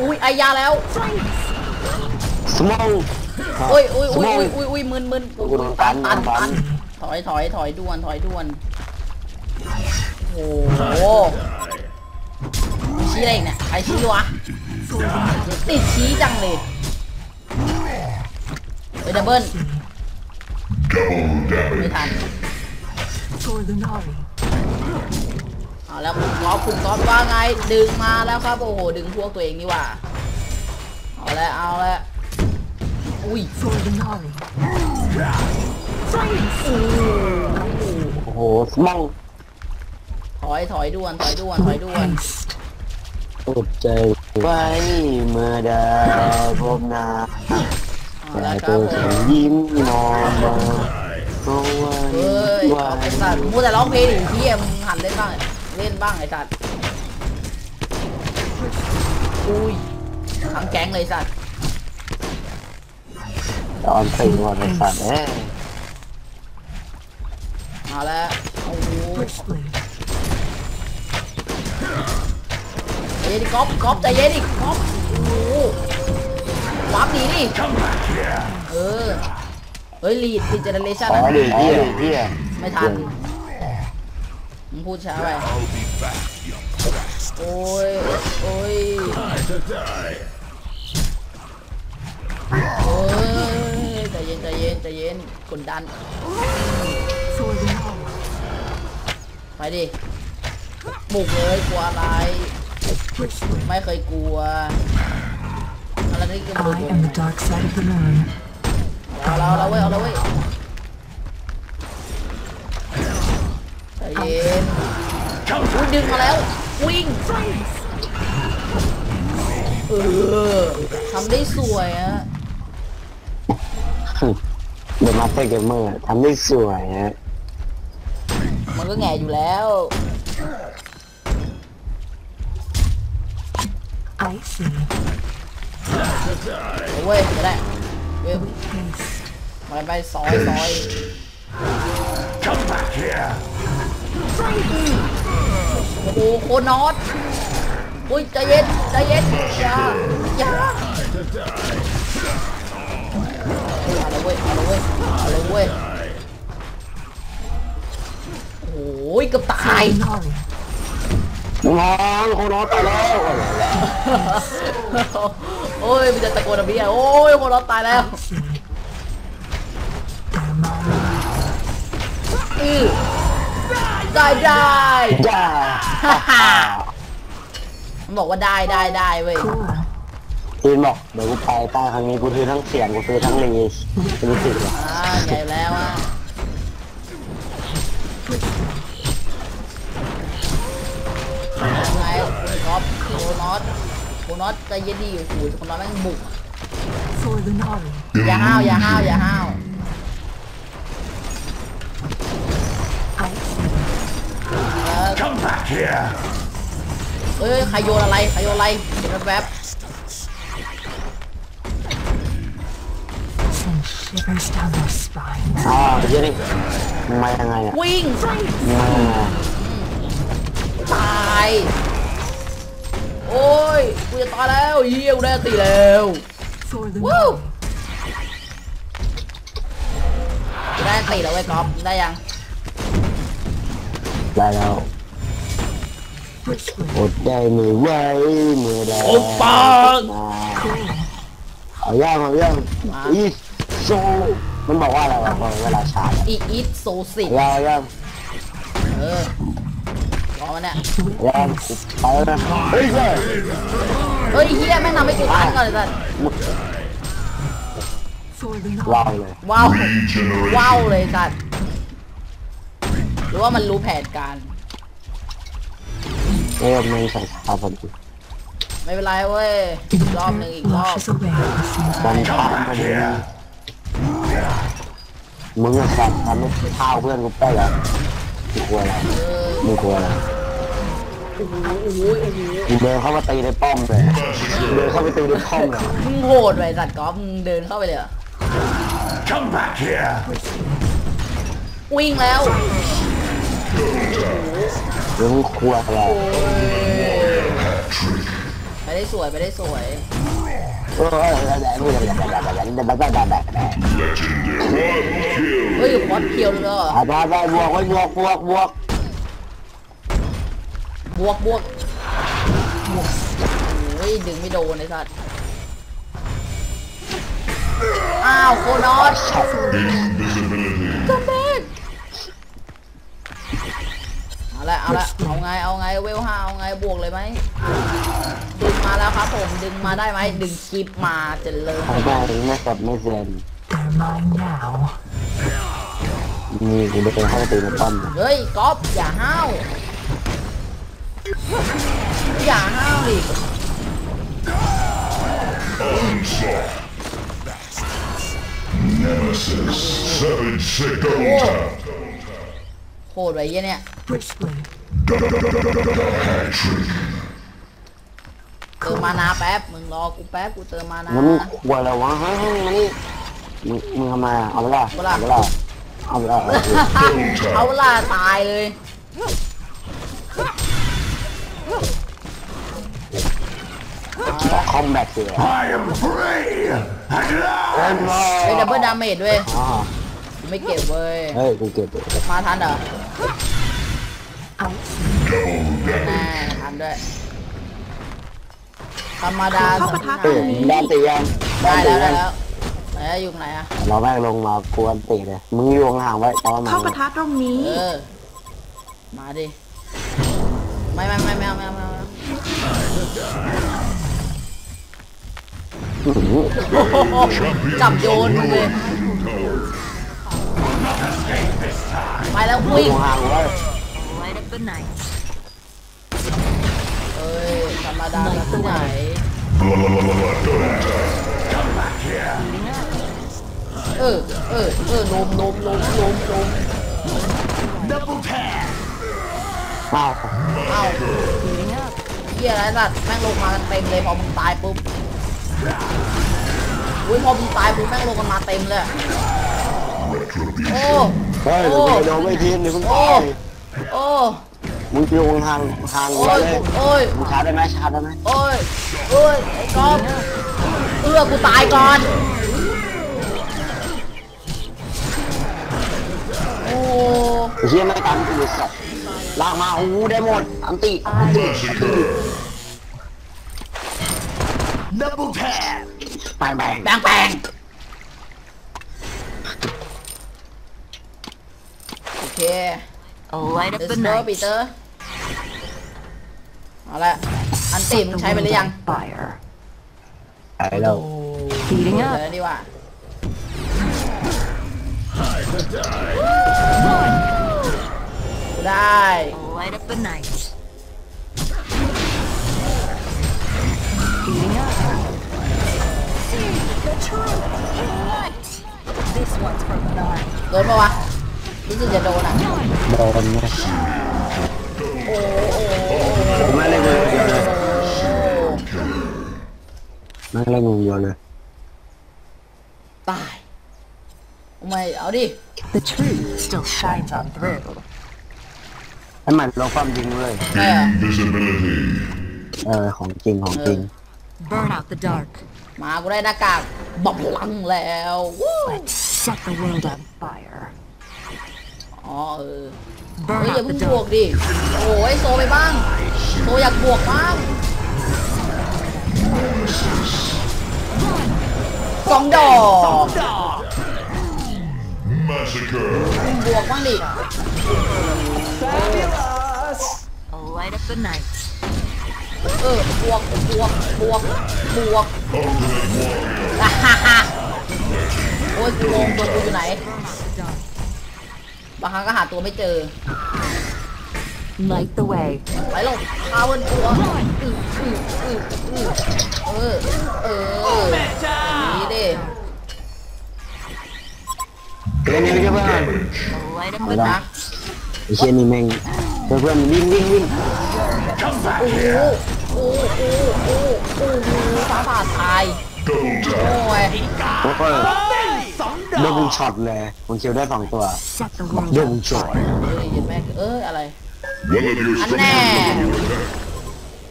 อุ้ยไอยาแล้วสมองโอ้ยโอ้ยโอ้ยโอ้ยโอ้ยโอ้ยมึนมึนกูโดนตัตันนตันตัตันนถอยถอยถอยด่วนถอยด่วนโอ้โหชี้อะไรอีกเนี่ยใครชี้วะติดชี้จังเลยเฮ้ยดับเบิ้ลไม่ทัน แล้วคุณก๊อฟคุณก๊อฟว่าไงดึงมาแล้วครับโอ้โหดึงพวกตัวเองนี่หว่า เอาแล้วเอาแล้วอุ้ย For the Nari. โอ้โหสมองถอยถอยด่วนถอยด่วนถอยด่วน Haste. อดใจไว้เมื่อได้พบหน้าเอาแต่แล้วคตัรับวผฉันมยิ้มมองมาเพราะว่าเฮ้ยว่าไอ้สัตว์มูแต่ร้องเพลงดิเฮียมึงหันเล่นบ้าง เล่นบ้างไอ้สัตว์อุ้ยทั้งแก๊งเลยสัตว์ตอนตีวันไอ้สัตว์เอ้ยเอาแล้วโอ้โห Switchblade. ใจเย็นดิก๊อฟก๊อฟใจเย็นดิก๊อฟโอ้โหวับหนีดิเออเฮ้ยลีดลีดเจเนเรชั่นขอดิเฮียเฮียไม่ทันมึง พูดช้าไปโอ้ย โอ้ย โอ้ยใจเย็นใจเย็นใจเย็นกดดัน For the Nari. ไปดิบุกเลยกลัวอะไร Switchblade. ไม่เคยกลัวอะไรนี่ก็มาดู I am the dark side of the moon. เอาเราเราเว้ยเอาเราเว้ย เย็นอุ้ยดึงมาแล้ว วิ่ง เออทำได้สวยอะเดี๋ยวมาเตอร์เกมเมอร์ทำได้สวยฮะมันก็แง่อยู่แล้ว I see. เอาเว้ยจะได้เว้ย Haste. มาไปซอยซอย โอ้โหโคนอสอุ้ยใจเย็นใจเย็นอย่าอย่าเอาละเว้ยเอาละเว้ยเอาละเว้ยโอ้ยเกือบตาย Nari. น้องโคโนตายแล้วโอ้ยมันจะตะโกนอะพี่อะโอ้ยโคนอสตายแล้ว I see. Damari. อือ ได้ได้จ้ามันบอกว่าได้ได้ได้เว้ย Cool. ทีนบอกเดี๋ยวกูไปใต้ครั้งนี้กูซื้อทั้งเสียงกูซื้อทั้งรีรู้สึกว่าอ่าใหญ่แล้วอะยังไงคุณก๊อฟโคนอสโคนอสใจเย็นดีโอ้โหโคนอสแม่งบุก For the Nari. อย่าห้าวอย่าห้าวอย่าห้าว I see. เออ Come back here! เอ้ยใครโยนอะไรใครโยนอะไรเห็นแวบ Send shivers down their spines. อ๋อเดี๋ยวนี่มายังไงอะๆวิ่งมายังไงตาย โอ้ยกูจะตายแล้วเฮียกูได้ตีแล้ว For the Woo! Nari. กูได้ตีแล้วเว้ยก๊อฟได้ยัง ได้แล้ว Switchblade. อดได้ไม่ไหวเมื่อใดโอ้ปังมาเอาย่างเอาย่างอีโซมันบอกว่าอะไรวะพอเวลาชาร์จอีอีทโซสิเอาย่างเอาย่างเออรอมันเนี่ยย่างไปแล้วนะเฮ้ยเว้ยเฮ้ยเฮียแม่งทำให้กูตันก่อนเลยสัสว้าวเลยว้าวว้าวเลยสัสหรือว่ามันรู้แผนการ เออไม่ใส่ขาวพอดีไม่เป็นไรเว้ยอีกรอบหนึ่งอีกรอบ Washes away the sins มันข้ามพอดีมึงอะสัตว์ทำให้ข้าวเพื่อนกูไปเหรอมึงกลัวอะไรเออมึงกลัวอะไรโอ้โหโอ้โหโอ้โหมึงเดินเข้ามาตีในป้อมเลยเดินเข้าไปตีในป้อมเลยมึงโหดไปสัตว์กอล์ฟมึงเดินเข้าไปเลยเหรอ Come back here! วิ่งแล้ว หรือมึงกลัวอะไรโอ้ยไปได้สวยไม่ได้สวยเออแบบแบบแบบแบบแบบแบบแบบเฮ้ยคอสเคียวเลยเหรอไปไปบวกบวกบวกบวกบวกบวกบวกโอ้ยดึงไม่โดนไอ้สัตว์อ้าวโคนอส ละเอาละเอาไงเอาไงเวลห้าเอาไงบวกเลยไหมดึงมาแล้วครับผมดึงมาได้ไหมดึงคลิปมาเจะเลยไปไปไม่สดไม่เซน They're mine now. นี่กูไปห้องตีนป้อมเฮ้ยก๊อฟอย่าห้าวอย่าห้าวดิ Onslaught. Nemesis. Seven sick double tap. โคตรไว้เหี้ยเนี่ย Briskly. Hat trick. เติมมานาแป๊บ มึงรอกูแป๊บ กูเติมมานาแล้วมึงกลัวอะไรวะเฮ้ยมานี่มึงมึงทำไมเอาไปละเอาไปละเอาไปละเอาล่ะตายเลยคอมแบทเสีย I am free. At เฮ้ย last. เฮ้ยดับเบิลดาเมจด้วยอ๋อไม่เก็บเว้ย เฮ้ยกูเก็บมาทันเหรอ Out. แน่ทันด้วย ธรรมดาสองเฮ้ยด้านตียังได้ตีแล้วยัได้งแล้วไหนอยู่ไหนอะเราแม่งลงมากวนตีเลยมึงอยู่ห่างๆไว้ตอนมาเข้าปะทะตรงนี้ เออ มาดิ ไม่ไม่ไม่ไม่เอาไม่เอาไม่เอาไม่เอาโอ้โหจับโยนมึงเลย ไปแล้วอวิ่งยู่ห่างไว้ Light up the night. เอ้ยธรรมดาที่ไหนเออเออเออลมลมลมลมลมอ้าวเอ้าเฮียอะไรสัตว์แม่งลงมากันเต็มเลยพอมึงตายปุ๊บอุ้ยพอมึงตายปุ๊บแม่งลงกันมาเต็มเลยโอ้ เฮ้ยเดี๋ยวกูโดนไม่ทีมเดี๋ยวมึงตายโอ้มึงอยู่ห่างๆห่างโอ้ไว้ยเลยโอ้ยมึงชาร์จได้ไหมชาร์จได้ไหมโอ้ยโอ้ยไอ้กอฟเอื้อกูตายก่อนโอ้ไอ้เชี่ยไม่ตามกูเลยสัตว์ลากมาโอ้โหได้หมดอันติอันติ Double tap. ไปไปแบงแบงโอเ ค Light up เด the สเตอร์ night. ปีเตอร์เอาละอันติมงใช้ไปหรือยัง Fire. ไปแล้ว Heating เล up. ยดีกว่าได้ Light up the night. Heating up. The truth. What? This one's from nine. โดนปะวะ รู้สึกจะโดนอะโดนไหมโอ้โอ้โอ้ผมไม่เล่นเลยเดียวเลยโอ้ไม่เล่นงูเดียวเลยตายทำไมเอาดิ The truth still shines on through. ให้มันลงความจริงเลยเออ Invisibility. เออของจริงของจริง Burn out the dark. มากูได้หน้ากากบับลังแล้ววู้ Let's set the world on fire. อ๋อเออเฮ้ Burn ยอย่า out เพิ่ the งบวก dark. ดิ โอ้ยโซไปบ้าง โซอยากบวกบ้างสองดอก Massacre. บวกบ้างดิ Light up the night. เออบวกบวกบวกบวก Ultimate warrior. อ่าฮ่าฮ่าโอ้ยกูงงตัวกูอยู่ไหน บางครั้งก็หาตัวไม่เจอ Light the way. ไปลงพาวนตัวอืออืออืออือเออ เอออย่างนี้ดิเล่นนี่ไม่ใช่เพื่อน Light up เอา the ละนะไอ้เชี่ยนี่แม่งเพื่อนเพื่อนวิ่งวิ่งวิ่ง Come back โอ้โห here. โอ้โหโอ้โหโอ้โหฟ้าผ่าตาย Double โอ้ tap. ยโอ้ โหได้บุญช็อตเลยผมคิวได้สองตัว Set the บอก world ได้ on บุญช็อตเอ้ยเห็นไหมเอ้ยอะไร One of your Anh nè.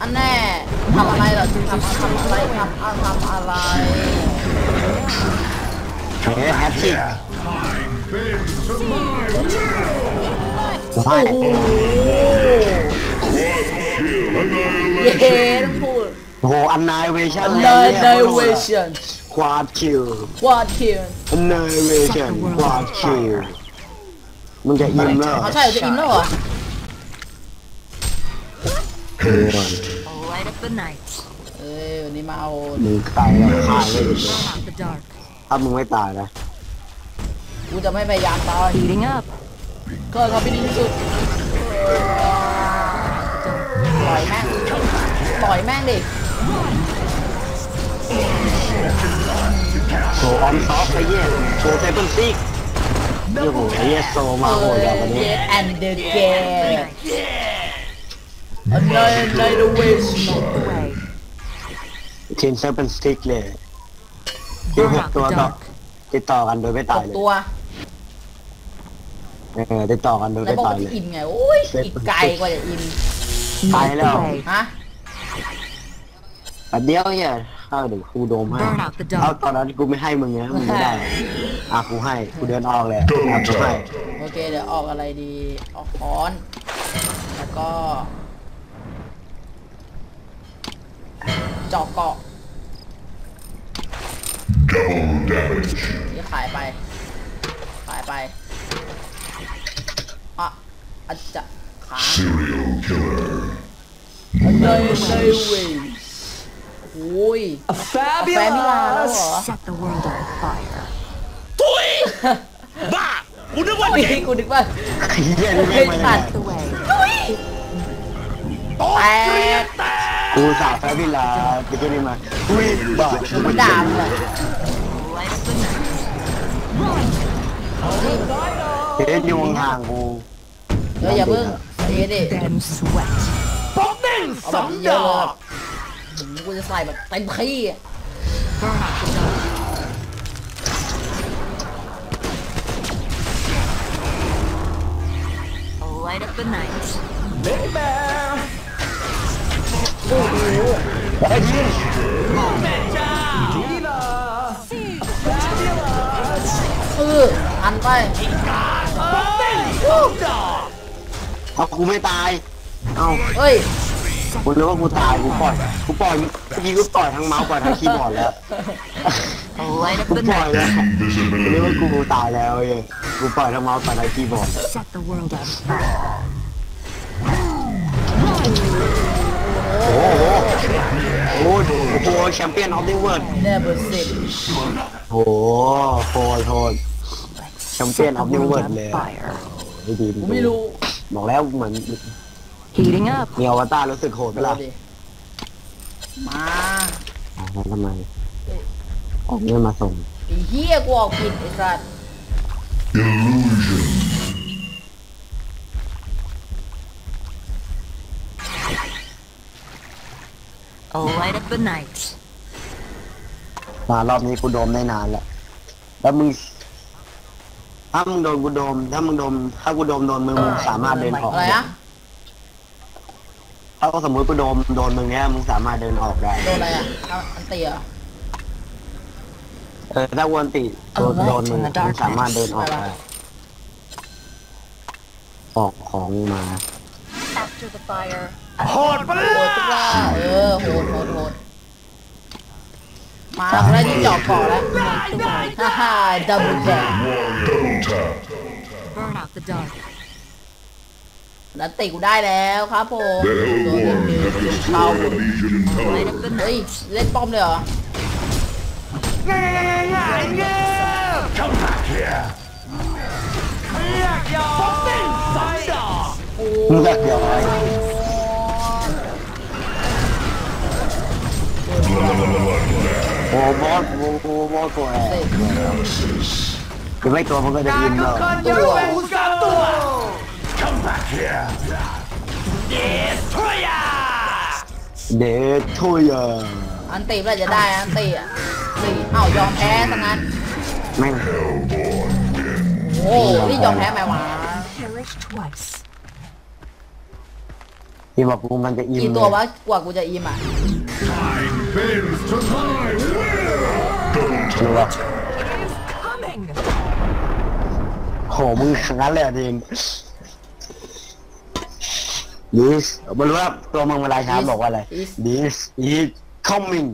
อันแน่ทำอะไรเหรอทำทำอะไรทำทำอะไรเฮ้ยแฮปปี้โอ้โหเย้ต้องพูดโอ้โหอันนายเวชั่น annihilation ควาดคิว what kill อันนายเวชั่น ควาดคิวมึงจะอิ่มแล้วเอาใช่เหรอจะอินแล้วเหรอ Light up the night. เอ้ยวันนี้มาเอามึงตายแล้วฆ่าไม่ได้ Burn out the dark. ถ้ามึงไม่ตายนะ กูจะไม่พยายามตาย Heating up. ก็ทำให้ดีที่สุดปล่อยแม่งปล่อยแม่งดิ โชว์ออนซอฟไอ้เหี้ยโชว์เซเปิลซิกเดี๋ยวโหไอ้เหี้ยโซมาโหดอย่างวันนี้ Get and the game annihilation Way. ทีมเซเปิลซิกเลยที่ห Burn ก out ตัว the ต่อ dark. ติดต่อกันโดยไม่ตตายกเลยตัวเออติดต่อกันโดยแล้วไม่บอกตาว่ายเลที่ยอิ่มไงโอ้ยอีกไกลกว่าจะอิ่มตายแล้ว Way. ฮะ แป๊บเดียวเนี่ยเข้าเดี๋ยวครูโดมให้ Burn out the เอา dark. ตอนนั้นกูไม่ให้มึงนะมึงไม่ได้ อะกูให้กูเดินออกเลยอะกูให้โอเคเดี๋ยวออกอะไรดีออกค้อน แล้วก็เจอกเกาะ Double damage. นี่ขายไป ขายไปอะอาจจะขา Serial killer. เลยเลยเว้ย โอ้ยแฟมิลาแล้วเหรอ Set the world on fire. บ้ากูนึกว่าโอ้ยเก่งกูนึกว่าไอ้เหี้ยนี่เฮ้ไม่ยมาตัด The way. แตกกูสาวแฟบิลาไปที่นี่มาอุ้ยบ้ากูด่ามึงเลย Light up the night. เฮ้ยอยู่ห่างๆกูเดี๋ยวอย่าเพิ่งเดี๋ยวดิ Then sweat. ป๊อกหนึ่งเอาสแบอบงเยดอะอเลยกหืม กูจะใส่แบบเต็มที่อะ Burn out the dark. Light up the night. เด็กแม่ไอ้ยิงแม่เจ้าดีละเอออันไปป๊อกหนึ่งสองดอกเอากูไม่ตาย เอาเฮ้ย กูนึกว่ากูตายกูปล่อยกูปล่อยเมื่อกี้กูปล่อยทั้งเมาส์ปล่อยทั้งคีย์บอร์ดแล้ว Light up กู the ปล่อย night. แล้วกูนึกว่ากูตายแล้วเว้ยกูปล่อยทั้งเมาส์ปล่อยทั้งคีย์บอร์ด Set the world on fire. โอ้โหโอ้โหโอ้โหแชมเปี้ยนออฟดิเวิร์ด never sit โอ้โหโทษโทษแชมเปี้ยน Set ออ the ฟดิ world เวิร์ด on เลย fire. ไม่ดีกูไม่รู้บอกแล้วเหมือน Heating up. มีอวตารรู้สึกโหดไหมดูล่ะดิมาอ๋อทำไมออกเงินมาส่งไอ้เหี้ยกูออกผิดไอ้สัส Illusion. Light up the night. มารอบนี้กูโดมได้นานแล้ว แล้วมึงถ้ามึงโดนกูโดม ถ้ามึงโดม ถ้ากูโดมโดนมึงมึงสามารถเดินออกอะไรนะ ถ้าสมมติกูโดมโดนมึงเนี้ยมึงสามารถเดินออกได้โดนอะไรอะเอาอันเตียเหรอ เออถ้าวันติโดนโดนมึงอะมึงสามารถเดินออกได้ออกของมา After the fire. โหดปะโหดทุกว่าเออโหดโหดโหดมาแล้วกูได้ที่เจอบก่อนแล้วฮ่าฮ่าดับเบิลแบก Double tap. Burn out the dark. นันติกูได้แล้วครับผมเข้าเฮ้ยเล่นป้อมเลยเหรอง่ายง่ายง่ายง่าย Come back here อกยอมป๊อกหนึ่งสองดอกโอ้มึงอยากย้อยโอ้บอสโอ้โหบอสตัวแอบคือไม่ตัวมันก็จะอินเนอะยกเว้นสามตัว เดททุยอะอันติเมื่อไหร่จะได้อันติอะสี่เอ้ายอมแพ้ซะงั้นแม่งโอ้โหนี่ยอมแพ้ไหมวะ Perish twice. ที่บอกกูมันจะอิ่มกี่ตัววะกว่ากูจะอิ่มอะ Time bends to my will. Double รู้ป่ะ Coming. โหมึงขังนั้นเลยอะทีม this ไม่รู้ว่าตัวมึงเวลาช้าบอกว่าอะไร Is this is coming